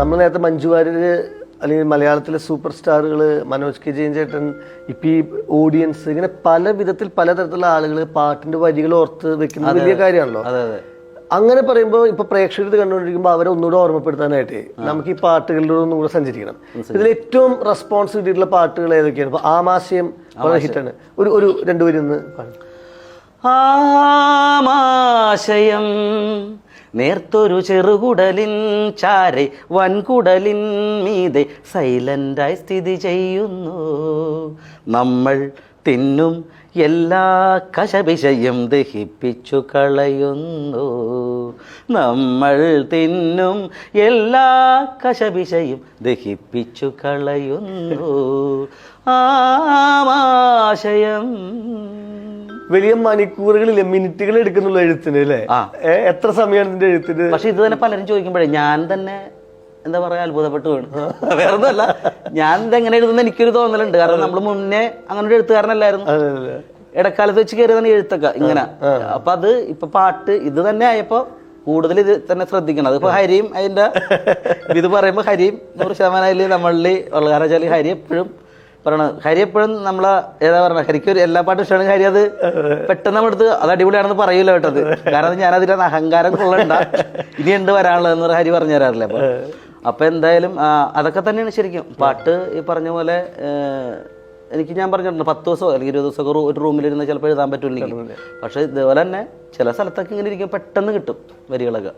നമ്മൾ നേരത്തെ മഞ്ജു വാര്യര് അല്ലെങ്കിൽ മലയാളത്തിലെ സൂപ്പർ സ്റ്റാറുകൾ മനോജ് കെ ജയൻ ചേട്ടൻ ഇപ്പം ഈ ഓഡിയൻസ് ഇങ്ങനെ പല വിധത്തിൽ പലതരത്തിലുള്ള ആളുകൾ പാട്ടിന്റെ വരികൾ ഓർത്ത് വെക്കുന്ന വലിയ കാര്യമാണല്ലോ. അതെ അതെ. അങ്ങനെ പറയുമ്പോൾ ഇപ്പൊ പ്രേക്ഷകർ കണ്ടുകൊണ്ടിരിക്കുമ്പോൾ അവരെ ഒന്നുകൂടെ ഓർമ്മപ്പെടുത്താനായിട്ട് നമുക്ക് ഈ പാട്ടുകളിലൂടെ ഒന്നുകൂടെ സഞ്ചരിക്കണം. ഇതിൽ ഏറ്റവും റെസ്പോൺസ് കിട്ടിയിട്ടുള്ള പാട്ടുകൾ ഏതൊക്കെയാണ്? ഇപ്പൊ ആമാശയം വളരെ ഹിറ്റാണ്. ഒരു ഒരു രണ്ടുപേരും ഒന്ന് പാടും. ആമാശയം നേർത്തൊരു ചെറുകുടലിൻ ചാരെ വൻകുടലിൻ മീതെ സൈലന്റായി സ്ഥിതി ചെയ്യുന്നു. നമ്മൾ തിന്നും എല്ലാ കശപിശയും ദഹിപ്പിച്ചു കളയുന്നു. നമ്മൾ തിന്നും എല്ലാ കശപിശയും ദഹിപ്പിച്ചു കളയുന്നു. ആമാശയം വലിയ മണിക്കൂറുകളില്ല മിനിറ്റുകൾ എടുക്കുന്നുള്ള എഴുത്തിന് അല്ലേ? എത്ര സമയമാണ് ഇതിന്റെ എഴുത്തിന്? പക്ഷെ ഇത് തന്നെ പലരും ചോദിക്കുമ്പോഴേ ഞാൻ തന്നെ എന്താ പറയാ അത്ഭുതപ്പെട്ടു വേണം വേറെ ഒന്നുമല്ല ഞാൻ ഇത് എങ്ങനെ എഴുതുന്ന എനിക്കൊരു തോന്നലുണ്ട്. കാരണം നമ്മൾ മുന്നേ അങ്ങനെ ഒരു എഴുത്തുകാരനല്ലായിരുന്നു. ഇടക്കാലത്ത് വെച്ച് കയറിയതാണ് എഴുത്തൊക്കെ ഇങ്ങനെ. അപ്പൊ അത് ഇപ്പൊ പാട്ട് ഇത് തന്നെ ആയപ്പോ കൂടുതൽ ഇത് തന്നെ ശ്രദ്ധിക്കണം. അതിപ്പോ ഹരിയും അതിന്റെ ഇത് പറയുമ്പോ ഹരിയും നൂറ് ശതമാനം അതിൽ നമ്മളിൽ വെച്ചാൽ ഹരി എപ്പോഴും പറയണത്. ഹരി എപ്പോഴും നമ്മളെ ഏതാ പറഞ്ഞ ഹരിക്ക് ഒരു എല്ലാ പാട്ടും ഇഷ്ടമാണ്. ഹരി അത് പെട്ടെന്ന് നമ്മളെടുത്ത് അത് അടിപൊളിയാണെന്ന് പറയൂല കേട്ടത് കാരണം ഞാൻ അതിന്റെ അഹങ്കാരം കൊള്ളണ്ട. ഇനി എന്ത് വരാനുള്ളതെന്ന് പറഞ്ഞ ഹരി പറഞ്ഞു തരാറില്ല അപ്പൊ. അപ്പൊ എന്തായാലും അതൊക്കെ തന്നെയാണ് ശരിക്കും. പാട്ട് ഈ പറഞ്ഞ പോലെ എനിക്ക് ഞാൻ പറഞ്ഞിട്ടുണ്ട്. പത്ത് ദിവസമോ അല്ലെങ്കിൽ ഇരുപത് ദിവസമൊക്കെ ഒരു റൂമിലിരുന്ന് ചിലപ്പോൾ എഴുതാൻ പറ്റില്ല പക്ഷെ പക്ഷേ ഇതുപോലെ തന്നെ ചില സ്ഥലത്തൊക്കെ ഇങ്ങനെ ഇരിക്കും പെട്ടെന്ന് കിട്ടും വരികളൊക്കെ.